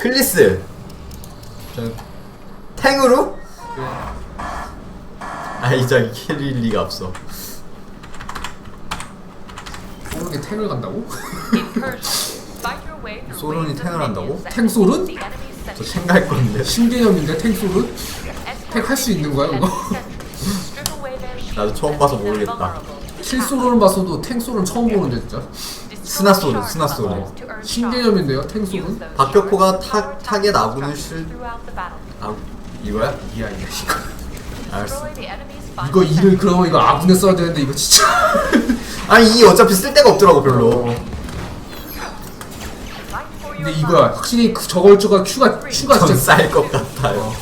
클리스 저 탱으로? 아이 저기 캐릴 리가 없어 소론이 탱을 간다고? 소론이 탱을 한다고? 탱소론? 저 탱갈 건데 신개념인데 탱소론? 탱할 수 있는 거야 그거? 나도 처음 봐서 모르겠다. 킬소론은 봤어도 탱소론 처음 보는데 진짜 스나소론, 스나소론. 신개념인데요 탱소론? 박격포가 타, 타겟 아군을 실... 아 이거야? 이야 이야 알았어. 이거 일을 그러면 이거 아군에 써야 되는데 이거 진짜. 아니 이 어차피 쓸 데가 없더라고 별로. 근데 이거야. 확실히 그 저걸주가 큐가 큐가 전 진짜 쌀것 같아요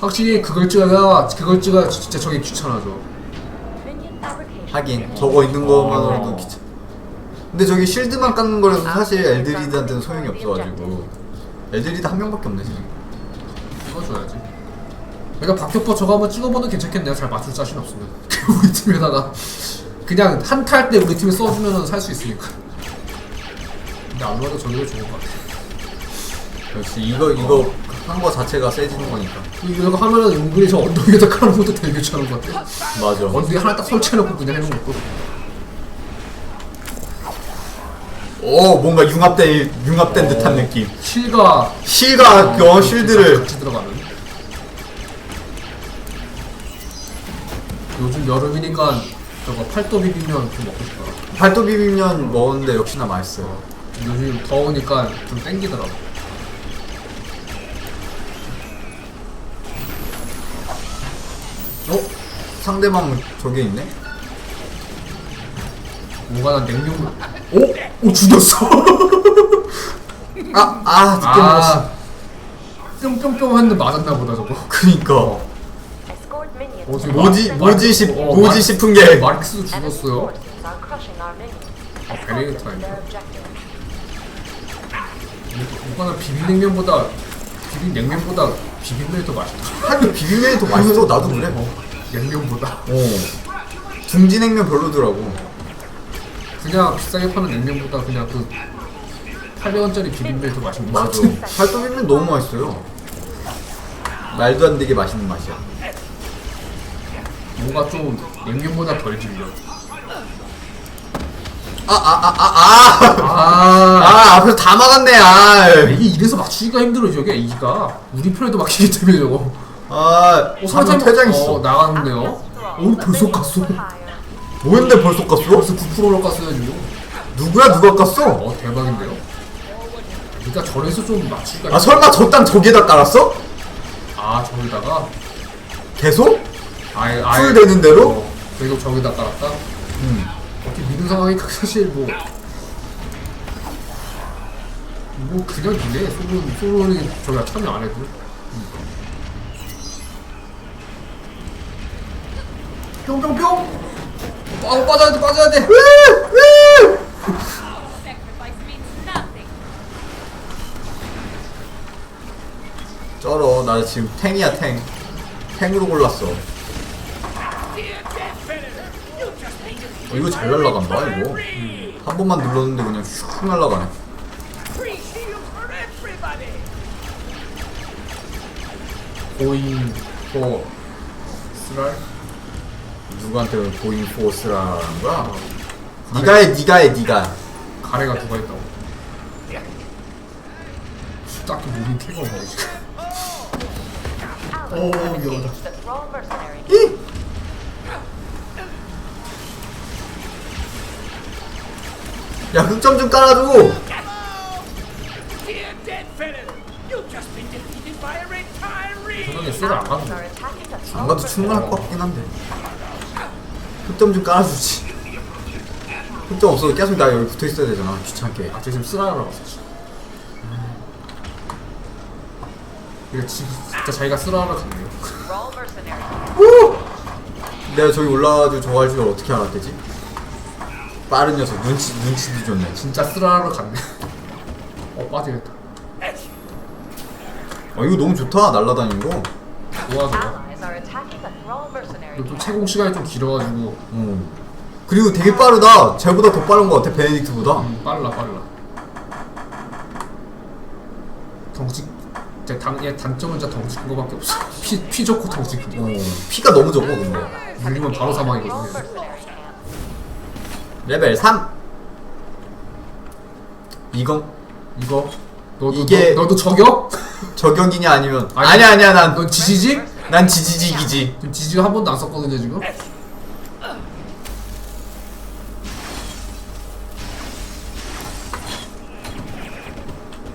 확실히 그걸주가 그걸주가 진짜 저게 귀찮아져 하긴 저거 있는 것만으로도 귀찮 근데 저기 쉴드만 깎는 거라서 사실 엘드리드한테는 소용이 없어가지고. 엘드리드 한 명밖에 없네 지금. 찍어줘야지. 내가 박격포 저거 한번 찍어보는 괜찮겠네요. 잘 맞출 자신 없으면. 우리 팀에다가. 그냥 한타 할때 우리 팀에 써주면은 살수 있으니까. 근데 아무래도 저게 좋은 것 같아. 역시 이거 이거 한 거 자체가 세지는 거니까. 이거 하면은 은근히 저 언덕에다 깔는 것도 되게 괜찮은 것 같아. 맞아. 언덕에 하나 딱 설치해놓고 그냥 해놓은 것도 오 뭔가 융합된 융합된 듯한 느낌. 실과 실과 어, 쉴드를 같이 들어가는. 요즘 여름이니까 저거 팔도 비빔면 좀 먹고 싶더라 팔도 비빔면 먹었는데 역시나 맛있어요. 요즘 더우니까 좀 땡기더라고. 어? 상대방 저게 있네? 뭔가 난 냉면 오? 오 죽였어? 아! 아! 늦게 먹었어. 뿅뿅뿅 했는데 맞았나 보다 저거. 그니까. 어, 지금 뭐지 마- 뭐지 싶 어, 뭐지 마- 싶은 게. 마르크스 죽었어요? 난 비빔냉면보다 비빔냉면보다 비빔면이 더 맛있다. 하긴 비빔면이 더 맛있어. 나도 그래. 어, 냉면보다. 어. 둥지냉면 별로더라고 그냥 비싸게 파는 냉면보다 그냥 그 800원짜리 비빔면이 더 맛있는 거 맞아 같아 팔도 비빔면 너무 맛있어요. 말도 안 되게 맛있는 맛이야. 뭔가 좀 냉면보다 덜 질려. 아 아 아 아 아! 아. 아, 앞에서 다 막았네 아. 이게 이래서 맞추기가 힘들어 저게 이기가. 우리 편에도 막히기 때문에 저거. 아, 어, 사람 퇴장 있어. 어, 나갔는데요? 오 벌써 갔어 뭐했는데 벌써 깠어? 벌써 9%로 깠어요 지금 누구야 누가 깠어? 어 대박인데요 그러니까 저래서 좀 맞추기가 아 설마 저땅 저기에다 깔았어? 아 저기다가 계속? 아예 풀 되는 대로? 어, 계속 저기다 깔았다 응. 어떻게 미는 상황이 사실 뭐. 뭐 그냥 이네 소론 소론이 저기가 참여 안 해도. 뿅뿅뿅. 아 빠져야 돼 빠져야 돼. 쩔어 나 지금 탱이야 탱 탱으로 골랐어 어, 이거 잘 날라간다 이거 한 번만 눌렀는데 그냥 슉 날라가네 고인 포 스랄. 누구한테 보잉 포스라는 거야? 니가 해 니가 해 니가 가래가 누가 있다고. 딱히 캐가 없네 지금. 오. 히! 야 흑점 좀 깔아줘 저녁에 쎄를 안 가도 돼. 안 가도 충분할 것 같긴 한데 흑점 좀 깔아주지 흑점 없어도 계속 나 여기 붙어있어야 되잖아 귀찮게 아, 저 지금 왔어. 지금. 이거 지, 진짜 자기가 쓰라하러 갔네요. 내가 저기 올라가지고 저거 할 줄 어떻게 알았대지? 빠른 녀석 눈치 눈치도 좋네 진짜 쓰라하러 갔네. 어 빠지겠다. 어 이거 너무 좋다 날라다니는 거 좋아 좋아. 그리고 좀 채공 시간이 좀 길어가지고 어. 그리고 되게 빠르다 쟤보다 더 빠른 것 같아 베네딕트보다 음, 빨라 빨라. 덩치 진짜 당, 얘 단점은 진짜 덩치 큰 거밖에 없어 피, 피 좋고 덩치 큰 거. 어, 피가 너무 적어 근데 물리면 바로 사망이거든. 레벨 3 이거 이거 너도 이게- 너, 너도 저격? 저격이냐 아니면 아니, 아니, 야 아니야 난, 넌 지지직? 난 지지직이지. 지금 지지직 한 번도 안 썼거든요 지금?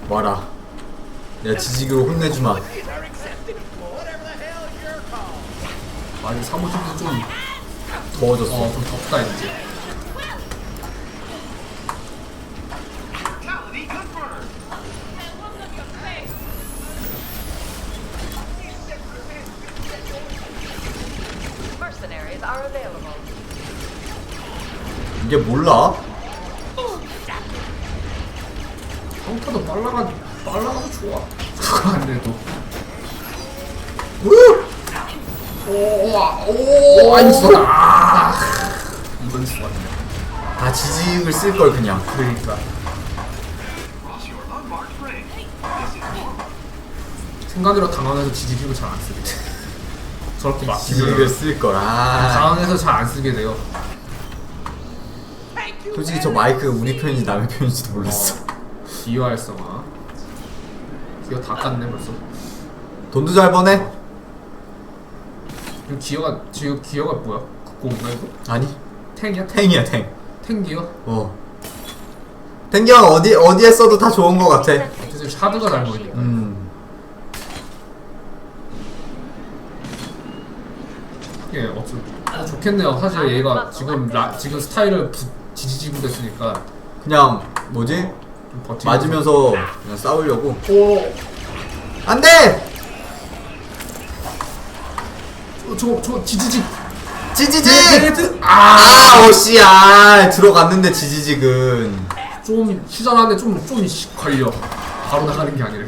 와라. 내가 지지기로 혼내주마. 아니 사무실도 좀 더워졌어. 어, 좀 덥다 이제. 이게 몰라? 평타도 빨라가 빨라가도 좋아. 그거 안 돼도. 우! 오, 아니 죽었다. 아, 이건 죽었네. 아 지직을 쓸 걸 그냥 그러니까. 생각으로 당황해서 지지직을 잘 안 쓰게 돼. 저렇게 막 지직을 쓸 걸. 아 당황해서 잘 안 쓰게 돼요. 솔직히 저 마이크 우리 편인지 남의 편인지도 몰랐어. 기어 활성화. 기어 다 깠네 벌써. 돈도 잘 버네? 지금 기어가 지금 기어가 뭐야? 국고인가 이거? 아니 탱이야? 탱, 탱이야 탱. 탱 기어? 어. 탱경 어디 어디에 써도 다 좋은 거 같아. 어쨌든 샤드가 잘 보이니까. 음. 예, 어쩌 어, 좋겠네요. 사실 얘가 지금 라, 지금 스타일을 부, 지지지부 됐으니까 그냥 뭐지? 좀 버티면서. 맞으면서 그냥 싸우려고. 오, 안돼! 저, 저, 저 지지직. 지지직! 베네트. 아, 아 어씨야 들어갔는데 지지직은 좀 시전하는데 좀좀 걸려. 바로 나가는 게 아니라.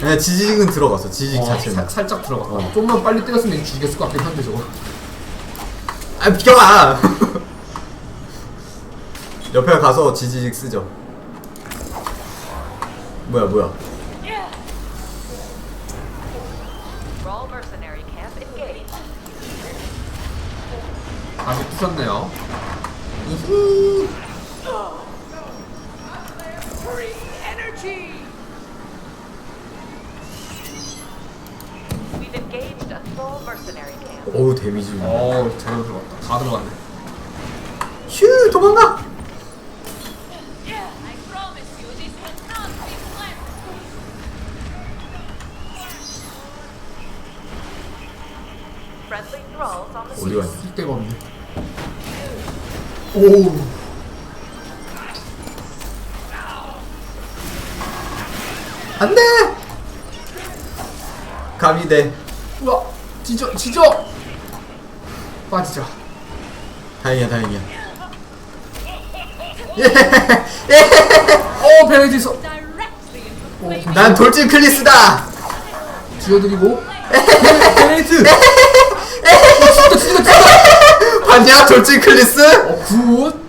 그냥 지지직은 들어갔어 지지직 어, 자체는. 사, 살짝 들어가. 어. 좀만 빨리 때렸으면 죽였을 것 같긴 한데 저거. 아 비켜봐. 옆에 가서 지지직 쓰죠. 뭐야 뭐야? Raw mercenary camp engaged. 다시. 이히. Camp. 어우 데미지. 어, 제대로 들어갔다. 다 들어갔네. 휴 도망가. 어디 scene. 갔냐? 쓸 데가 없네. 오. 안 돼. 감이 돼. 우와, 지져, 지져. 빠지자. 다행이야 다행이야. 어, 베네디서. Directly into 오, 난 돌진 클리스다. 지어드리고. 베- 베네디트. 어, 진짜, 진짜, 봤냐 돌진 클리스? 어, 굿.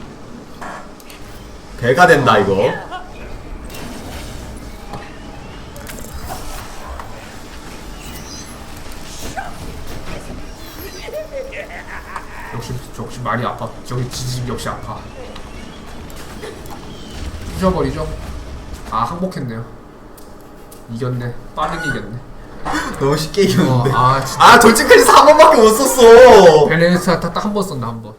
배가 된다 이거. 역시, 역시 말이 아파. 저기 지지 역시 아파. 부셔버리죠. 아, 항복했네요. 이겼네. 빠르게 이겼네. 너무 쉽게 어, 이겼는데. 아, 진짜. 아 돌진 클리스 한 번밖에 못 썼어. 베네디트 딱한 번 썼나, 한 번.